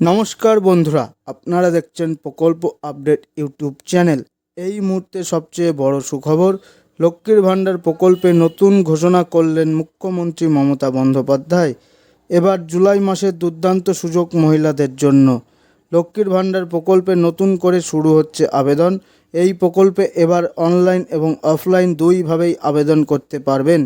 নমস্কার বন্ধুরা, আপনারা দেখছেন প্রকল্প আপডেট ইউটিউব চ্যানেল। এই মুহূর্তে সবচেয়ে বড় সুখবর, লক্ষ্মীর ভাণ্ডার প্রকল্পে নতুন ঘোষণা করলেন মুখ্যমন্ত্রী মমতা বন্দ্যোপাধ্যায়। এবার জুলাই মাসের দুর্দান্ত সুযোগ মহিলাদের জন্য। লক্ষ্মীর ভাণ্ডার প্রকল্পে নতুন করে শুরু হচ্ছে আবেদন। এই প্রকল্পে এবার অনলাইন এবং অফলাইন দুইভাবেই আবেদন করতে পারবেন।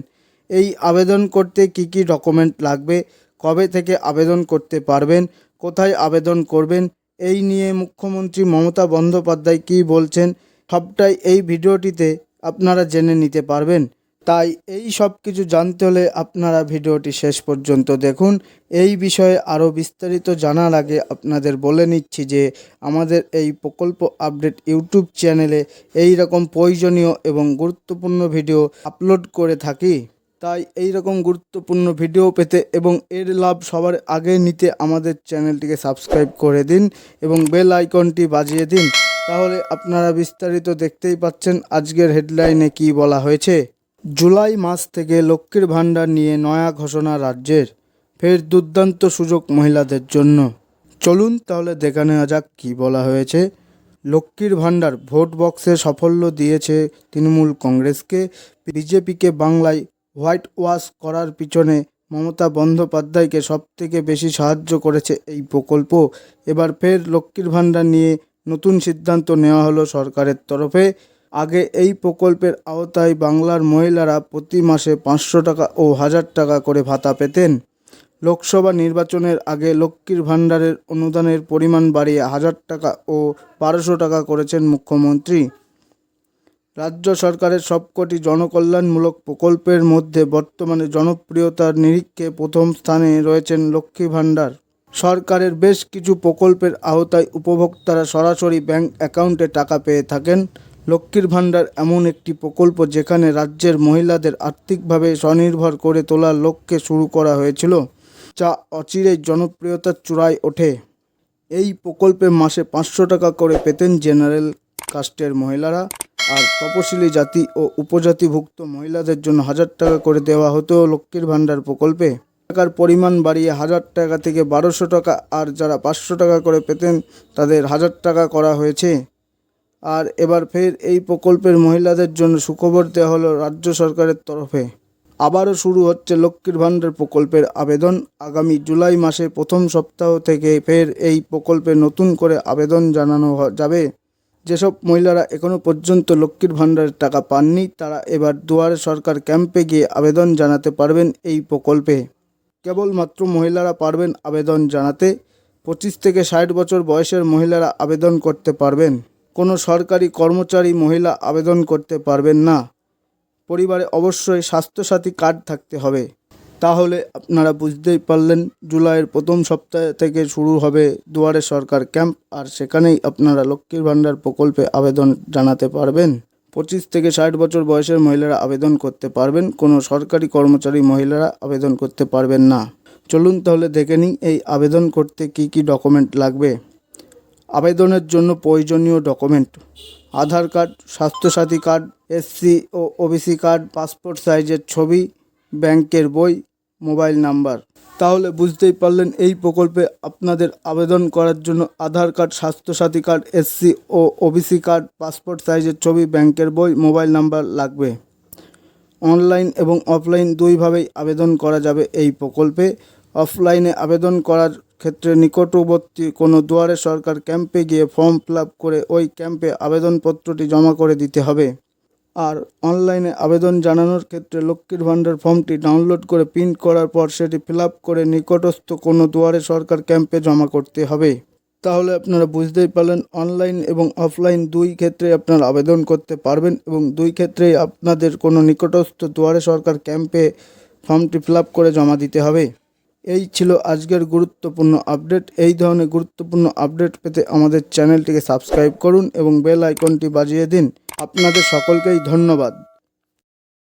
এই আবেদন করতে কি কি ডকুমেন্ট লাগবে, কবে থেকে আবেদন করতে পারবেন কোথায় আবেদন করবেন? এই নিয়ে মুখ্যমন্ত্রী মমতা বন্দ্যোপাধ্যায় কী বলছেন? সবটাই এই ভিডিওটিতে আপনারা জেনে নিতে পারবেন। তাই এই সব কিছু জানতে হলে আপনারা ভিডিওটি শেষ পর্যন্ত দেখুন। এই বিষয়ে আরও বিস্তারিত জানার আগে আপনাদের বলে নিচ্ছি যে, আমাদের এই প্রকল্প আপডেট ইউটিউব চ্যানেলে এই রকম প্রয়োজনীয় এবং গুরুত্বপূর্ণ ভিডিও আপলোড করে থাকি। তাই এই রকম গুরুত্বপূর্ণ ভিডিও পেতে এবং এর লাভ সবার আগে নিতে আমাদের চ্যানেলটিকে সাবস্ক্রাইব করে দিন এবং বেল আইকনটি বাজিয়ে দিন। তাহলে আপনারা বিস্তারিত দেখতেই পাচ্ছেন আজকের হেডলাইনে কি বলা হয়েছে। জুলাই মাস থেকে লক্ষ্মীর ভাণ্ডার নিয়ে নয়া ঘোষণা রাজ্যের। ফের দুর্দান্ত সুযোগ মহিলাদের জন্য। চলুন তাহলে দেখে নেওয়া যাক কী বলা হয়েছে। লক্ষ্মীর ভাণ্ডার ভোট বক্সে সাফল্য দিয়েছে তৃণমূল কংগ্রেসকে। বিজেপিকে বাংলায় হোয়াইট ওয়াশ করার পিছনে মমতা বন্দ্যোপাধ্যায়কে সবথেকে বেশি সাহায্য করেছে এই প্রকল্প। এবার ফের লক্ষ্মীর ভাণ্ডার নিয়ে নতুন সিদ্ধান্ত নেওয়া হলো সরকারের তরফে। আগে এই প্রকল্পের আওতায় বাংলার মহিলারা প্রতি মাসে পাঁচশো টাকা ও হাজার টাকা করে ভাতা পেতেন। লোকসভা নির্বাচনের আগে লক্ষ্মীর ভাণ্ডারের অনুদানের পরিমাণ বাড়িয়ে হাজার টাকা ও বারোশো টাকা করেছেন মুখ্যমন্ত্রী। রাজ্য সরকারের সবকটি জনকল্যাণমূলক প্রকল্পের মধ্যে বর্তমানে জনপ্রিয়তার নিরীক্ষে প্রথম স্থানে রয়েছেন লক্ষ্মী ভাণ্ডার। সরকারের বেশ কিছু প্রকল্পের আওতায় উপভোক্তারা সরাসরি ব্যাংক অ্যাকাউন্টে টাকা পেয়ে থাকেন। লক্ষ্মীর ভাণ্ডার এমন একটি প্রকল্প যেখানে রাজ্যের মহিলাদের আর্থিকভাবে স্বনির্ভর করে তোলার লক্ষ্যে শুরু করা হয়েছিল, যা অচিরেই জনপ্রিয়তার চূড়ায় ওঠে। এই প্রকল্পে মাসে পাঁচশো টাকা করে পেতেন জেনারেল কাস্টের মহিলারা। আর তপশিলি জাতি ও উপজাতিভুক্ত মহিলাদের জন্য হাজার টাকা করে দেওয়া হতো লক্ষ্মীর ভাণ্ডার প্রকল্পে। টাকার পরিমাণ বাড়িয়ে হাজার টাকা থেকে বারোশো টাকা আর যারা পাঁচশো টাকা করে পেতেন তাদের হাজার টাকা করা হয়েছে। আর এবার ফের এই প্রকল্পের মহিলাদের জন্য সুখবর দেওয়া হলো রাজ্য সরকারের তরফে। আবারও শুরু হচ্ছে লক্ষ্মীর ভাণ্ডার প্রকল্পের আবেদন। আগামী জুলাই মাসে প্রথম সপ্তাহ থেকে ফের এই প্রকল্পে নতুন করে আবেদন জানানো যাবে। যেসব মহিলারা এখনও পর্যন্ত লক্ষ্মীর ভাণ্ডারের টাকা পাননি, তারা এবার দুয়ারে সরকার ক্যাম্পে গিয়ে আবেদন জানাতে পারবেন এই প্রকল্পে। কেবলমাত্র মহিলারা পারবেন আবেদন জানাতে, পঁচিশ থেকে ষাট বছর বয়সের মহিলারা আবেদন করতে পারবেন। কোনো সরকারি কর্মচারী মহিলা আবেদন করতে পারবেন না। পরিবারে অবশ্যই স্বাস্থ্যসাথী কার্ড থাকতে হবে। তাহলে আপনারা বুঝতেই পারলেন, জুলাইয়ের প্রথম সপ্তাহ থেকে শুরু হবে দুয়ারে সরকার ক্যাম্প, আর সেখানেই আপনারা লক্ষ্মীর ভাণ্ডার প্রকল্পে আবেদন জানাতে পারবেন। পঁচিশ থেকে ষাট বছর বয়সের মহিলারা আবেদন করতে পারবেন, কোনো সরকারি কর্মচারী মহিলারা আবেদন করতে পারবেন না। চলুন তাহলে দেখে নিই, এই আবেদন করতে কি কি ডকুমেন্ট লাগবে? আবেদনের জন্য প্রয়োজনীয় document, Aadhaar card, Swasthyasathi card, SC ও ওবিসি কার্ড, পাসপোর্ট সাইজের ছবি, ব্যাংকের বই মোবাইল নাম্বার। তাহলে বুঝতেই পারলেন এই প্রকল্পে আপনাদের আবেদন করার জন্য Aadhaar card, Swasthyasathi card, SC ও ওবিসি কার্ড, পাসপোর্ট সাইজের ছবি, ব্যাংকের বই, মোবাইল নাম্বার লাগবে। অনলাইন এবং অফলাইন দুইভাবেই আবেদন করা যাবে এই প্রকল্পে। অফলাইনে আবেদন করার ক্ষেত্রে নিকটবর্তী কোনো দুয়ারে সরকার ক্যাম্পে গিয়ে ফর্ম ফিল করে ওই ক্যাম্পে আবেদনপত্রটি জমা করে দিতে হবে। আর অনলাইনে আবেদন জানানোর ক্ষেত্রে লক্ষ্মীর ভাণ্ডার ফর্মটি ডাউনলোড করে প্রিন্ট করার পর সেটি ফিল করে নিকটস্থ কোনো দুয়ারে সরকার ক্যাম্পে জমা করতে হবে। তাহলে আপনারা বুঝতেই পারলেন, অনলাইন এবং অফলাইন দুই ক্ষেত্রে আপনারা আবেদন করতে পারবেন এবং দুই ক্ষেত্রেই আপনাদের কোনো নিকটস্থ দুয়ারে সরকার ক্যাম্পে ফর্মটি ফিল করে জমা দিতে হবে। এই ছিল আজকের গুরুত্বপূর্ণ আপডেট। এই ধরনের গুরুত্বপূর্ণ আপডেট পেতে আমাদের চ্যানেলটিকে সাবস্ক্রাইব করুন এবং বেল আইকনটি বাজিয়ে দিন। আপনাদের সকলকেই ধন্যবাদ।